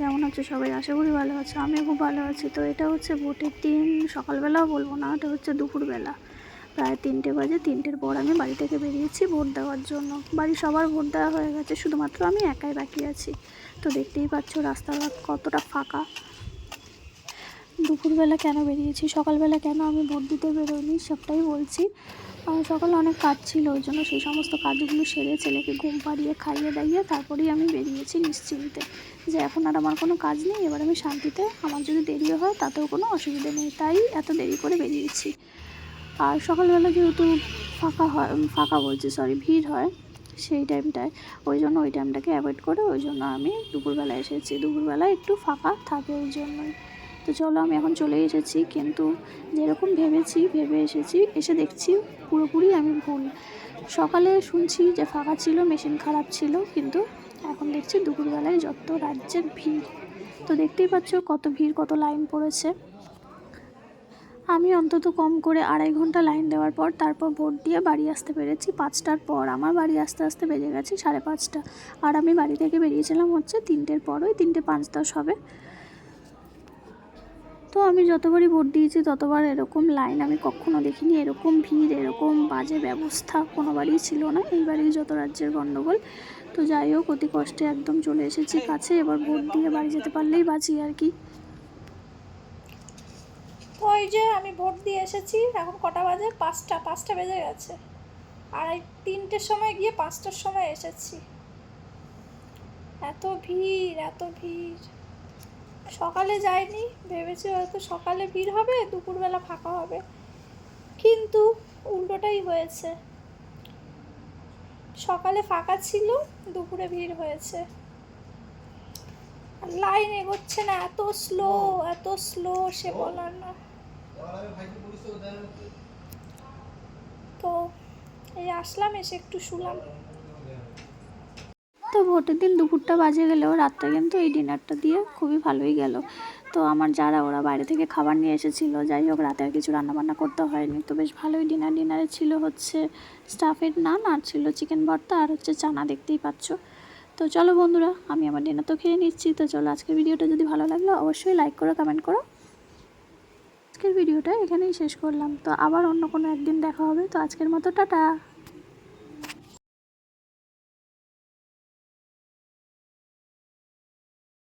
কেমন আছো সবাই? আশা করি ভালো আছো আমি খুব ভালো আছি। তো এটা হচ্ছে ভোটের দিন, সকালবেলাও বলব না, এটা হচ্ছে দুপুরবেলা। প্রায় তিনটে বাজে, তিনটের পর আমি বাড়ি থেকে বেরিয়েছি ভোট দেওয়ার জন্য। বাড়ি সবার ভোট দেওয়া হয়ে গেছে, শুধুমাত্র আমি একাই বাকি আছি। তো দেখতেই পাচ্ছ রাস্তাঘাট কতটা ফাঁকা। দুপুরবেলা কেন বেরিয়েছি, সকালবেলা কেন আমি ভোট দিতে বেরোইনি সবটাই বলছি। সকালে অনেক কাজ ছিল, ওই জন্য সেই সমস্ত কাজগুলো সেরে ছেলেকে ঘুম পাড়িয়ে খাইয়ে দাইয়ে তারপরেই আমি বেরিয়েছি নিশ্চিন্তে। যে এখন আর আমার কোনো কাজ নেই, এবার আমি শান্তিতে, আমার যদি দেরিও হয় তাতেও কোনো অসুবিধা নেই, তাই এত দেরি করে বেরিয়েছি। আর সকালবেলা যেহেতু ফাঁকা হয় ফাঁকা বলছি সরি ভিড় হয় সেই টাইমটায় ওই জন্য ওই টাইমটাকে অ্যাভয়েড করে ওই জন্য আমি দুপুরবেলা এসেছি। দুপুরবেলা একটু ফাঁকা থাকে ওই জন্যই। তো চলো আমি এখন চলে এসেছি, কিন্তু যেরকম ভেবেছি, ভেবে এসেছি, এসে দেখছি পুরোপুরি আমি ভুল। সকালে শুনছি যে ফাঁকা ছিল, মেশিন খারাপ ছিল, কিন্তু এখন দেখছি দুপুরবেলায় যত রাজ্যের ভিড়, তো দেখতেই পাচ্ছ কত ভিড়, কত লাইন পড়েছে। আমি অন্তত কম করে আড়াই ঘণ্টা লাইন দেওয়ার পর তারপর ভোট দিয়ে বাড়ি আসতে পেরেছি। পাঁচটার পর আমার বাড়ি আসতে আসতে বেজে গেছে সাড়ে পাঁচটা। আর আমি বাড়ি থেকে বেরিয়েছিলাম হচ্ছে তিনটের পর, ওই তিনটে পাঁচ দশ হবে। তো আমি যতবারই ভোট দিয়েছি, ততবার এরকম লাইন আমি কখনো দেখিনি। এরকম ভিড়, এরকম বাজে ব্যবস্থা কোনোবারই ছিল না। এইবারই যত রাজ্যের গণ্ডগোল। তো যাই হোক, অতি কষ্টে একদম চলে এসেছি কাছে। এবার ভোট দিয়ে বাড়ি যেতে পারলেই বাঁচি আর কি। ওই যে আমি ভোট দিয়ে এসেছি, এখন কটা বাজে? পাঁচটা পাঁচটা বেজে গেছে। আর এই তিনটের সময় গিয়ে পাঁচটার সময় এসেছি। এত ভিড় এত ভিড়। সকালে যাইনি, ভেবেছি হয়তো সকালে ভিড় হবে, দুপুরবেলা ফাঁকা হবে। কিন্তু উল্টোটাই হয়েছে। সকালে ফাঁকা ছিল, দুপুরে ভিড় হয়েছে। লাইন এগোচ্ছে না, এত স্লো এত স্লো সে বলার না। তো এই আসলাম, এসে একটু শুলাম। তো ভোটের দিন দুপুরটা বাজে গেলেও রাতটা কিন্তু এই ডিনারটা দিয়ে খুবই ভালোই গেল। তো আমার যারা ওরা বাইরে থেকে খাবার নিয়ে এসেছিল, যাই হোক রাতে আর কিছু রান্নাবান্না করতে হয়নি। তো বেশ ভালোই ডিনার। ডিনারে ছিল হচ্ছে স্টাফের নান আর ছিল চিকেন ভর্তা আর হচ্ছে চানা, দেখতেই পাচ্ছ। তো চলো বন্ধুরা, আমি আমার ডিনার তো খেয়ে নিচ্ছি। তো চলো আজকের ভিডিওটা যদি ভালো লাগল অবশ্যই লাইক করো, কমেন্ট করো। আজকের ভিডিওটা এখানেই শেষ করলাম। তো আবার অন্য কোনো একদিন দেখা হবে। তো আজকের মতো, টাটা!